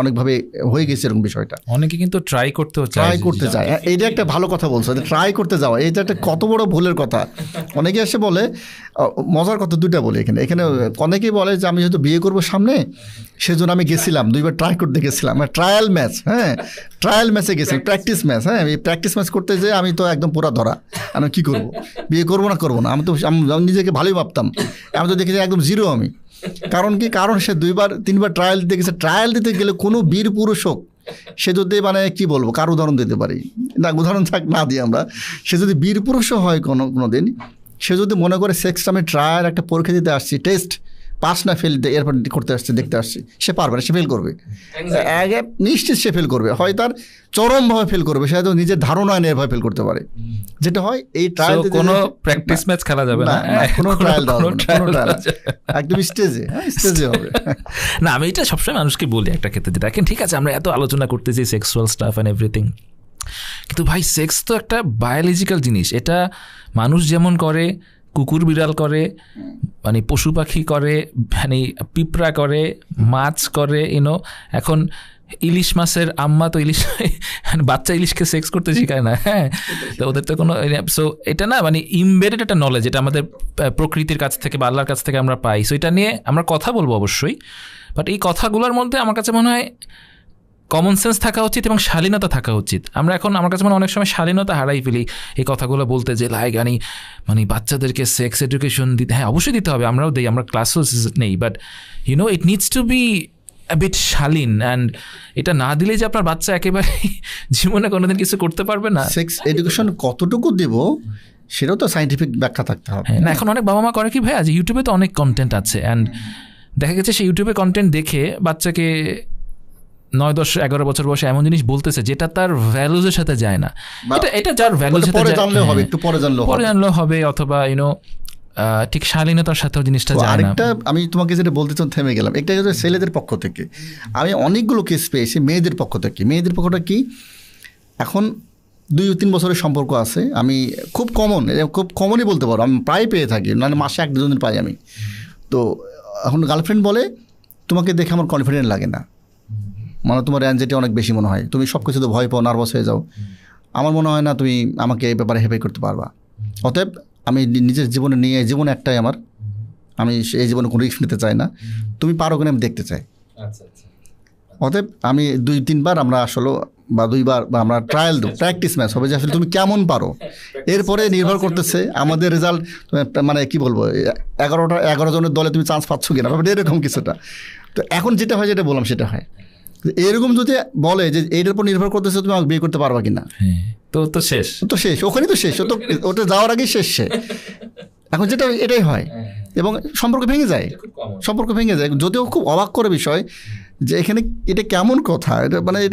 অনেকভাবে হয়ে গেছে এরকম বিষয়টা। অনেকে কিন্তু ট্রাই করতেও ট্রাই করতে চায়। এইটা একটা ভালো কথা বলছো ট্রাই করতে যাওয়া এটা একটা কত বড় ভুলের কথা। অনেকে এসে বলে মজার কথা দুইটা বলি এখানে। এখানে অনেকেই বলে যে আমি যেহেতু বিয়ে করব সামনে সেজন্য আমি গেছিলাম দুইবার ট্রাই করতে গেছিলাম। ট্রায়াল ম্যাচ হ্যাঁ ট্রায়াল ম্যাচে গেছিলাম প্র্যাকটিস ম্যাচ হ্যাঁ এই প্র্যাকটিস ম্যাচ করতে যেয়ে আমি তো একদম পুরা ধরা। আমি কি করব? বিয়ে করব না করব না। আমি তো আমি নিজেকে ভালোই ভাবতাম। আমি তো দেখেছি একদম জিরো আমি। কারণ কি? কারণ সে দুইবার, তিনবার ট্রায়াল দিতে গেছে। ট্রায়াল দিতে গেলে কোনো বীর পুরুষ হোক, সে যদি মানে কি বলব, কার উদাহরণ দিতে পারি। না, উদাহরণ থাক, না দিই আমরা। সে যদি বীর পুরুষও হয় কোনো কোনো দিন, সে যদি মনে করে সেক্সটা আমি ট্রায়াল একটা পরীক্ষা দিতে আসছি টেস্ট পাস না ফেল এরপর করতে আসছে দেখতে আসছে। সে পারবে না সে ফেল করবে। আগে নিশ্চিত সে ফেল করবে। হয় তার চরমভাবে ফেল করবে সে হয়তো নিজের ধারণা নিয়ে এভাবে ফেল করতে পারে। যেটা হয় এই ট্রায়াল কোনো প্র্যাকটিস ম্যাচ খেলা যাবে না? কোনো ট্রায়াল কোনো না। একদম স্টেজে হ্যাঁ স্টেজে হবে। না আমি এটা সবসময় মানুষকে বলি একটা ক্ষেত্রে যে দেখেন ঠিক আছে আমরা এত আলোচনা করতেছি সেক্সুয়াল স্টাফ অ্যান্ড এভরিথিং কিন্তু ভাই সেক্স তো একটা বায়োলজিক্যাল জিনিস। এটা মানুষ যেমন করে কুকুর বিড়াল করে মানে পশু পাখি করে মানে পিঁপড়া করে, মাছ করে ইনো এখন ইলিশ মাছের আম্মা তো ইলিশ বাচ্চা ইলিশকে সেক্স করতে শেখায় না হ্যাঁ? তো ওদের তো কোনো সো এটা না মানে ইমবেডেড একটা নলেজ এটা আমাদের প্রকৃতির কাছ থেকে বা আল্লাহর কাছ থেকে আমরা পাই। সো এটা নিয়ে আমরা কথা বলব অবশ্যই বাট এই কথাগুলোর মধ্যে আমার কাছে মনে হয় কমন সেন্স থাকা উচিত এবং শালীনতা থাকা উচিত। আমরা এখন আমার কাছে মনে অনেক সময় শালীনতা হারাই ফেলি। এই কথাগুলো বলতে যে লাইক আনি মানে বাচ্চাদেরকে সেক্স এডুকেশন দিতে হ্যাঁ অবশ্যই দিতে হবে আমরাও দিই আমরা ক্লাসও নেই but you know it needs to be bit শালীন অ্যান্ড এটা না দিলে যে আপনার বাচ্চা একেবারে জীবনে কোনোদিন কিছু করতে পারবে না। সেক্স এডুকেশন কতটুকু দেব সেটাও তো সাইন্টিফিক ব্যাখ্যা থাকতে হবে। হ্যাঁ না এখন অনেক বাবা মা করে কি ভাই আজ ইউটিউবে তো অনেক কন্টেন্ট আছে অ্যান্ড দেখা গেছে সেই ইউটিউবে কন্টেন্ট দেখে বাচ্চাকে নয় দশ এগারো বছর বয়সে এমন জিনিস বলতেছে যেটা তার ভ্যালুজের সাথে যায় না। এটা এটা যার ভ্যালুর সাথে জানলেও হবে হ্যাঁ, একটু পরে জানলেও পরে জানলেও হবে অথবা ইউনো ঠিক শালীনতার সাথেও জিনিসটা যায় না। আরেকটা আমি তোমাকে যেটা বলতে চাই থেমে গেলাম। একটা হচ্ছে ছেলেদের পক্ষ থেকে। আমি অনেকগুলো কেস পেয়েছি মেয়েদের পক্ষ থেকে। মেয়েদের পক্ষটা কি? এখন দুই তিন বছরের সম্পর্ক আছে। আমি খুব কমন খুব কমনই বলতে পারো। আমি প্রায় পেয়ে থাকি মানে মাসে এক দুজন পাই আমি। তো এখন গার্লফ্রেন্ড বলে তোমাকে দেখে আমার কনফিডেন্ট লাগে না। মানে তোমার অ্যাংজাইটি অনেক বেশি মনে হয়। তুমি সব কিছুতে ভয় পাও নার্ভাস হয়ে যাও। আমার মনে হয় না তুমি আমাকে এই ব্যাপারে হেপে করতে পারবা। অতএব আমি নিজের জীবনে নিয়ে জীবন একটাই আমার। আমি এই জীবনে কোনো রিস্ক নিতে চাই না। তুমি পারো কিনা আমি দেখতে চাই। অতএব আমি দুই তিনবার আমরা আসলে বা দুইবার বা আমরা ট্রায়াল দেবো প্র্যাকটিস ম্যাচ হবে যে আসলে তুমি কেমন পারো। এরপরে নির্ভর করতেছে আমাদের রেজাল্ট মানে কি বলব এগারোটা এগারো জনের দলে তুমি চান্স পাচ্ছ কিনা ব্যাপারটা এরকম কিছুটা। তো এখন যেটা হয় যেটা বললাম সেটা হয়। এরকম যদি বলে যে এইটার উপর নির্ভর করতেছে তুমি আমাকে বিয়ে করতে পারবা কিনা? হ্যাঁ তো তো শেষ। তো শেষ ওখানে তো শেষ ও তো ওটা যাওয়ার আগেই শেষ সে। এখন যেটা এটাই হয়। এবং সম্পর্ক ভেঙে যায়। সম্পর্ক ভেঙে যায়। যদিও খুব অবাক করে বিষয় যে এখানে এটা কেমন কথা? এটা মানে এটা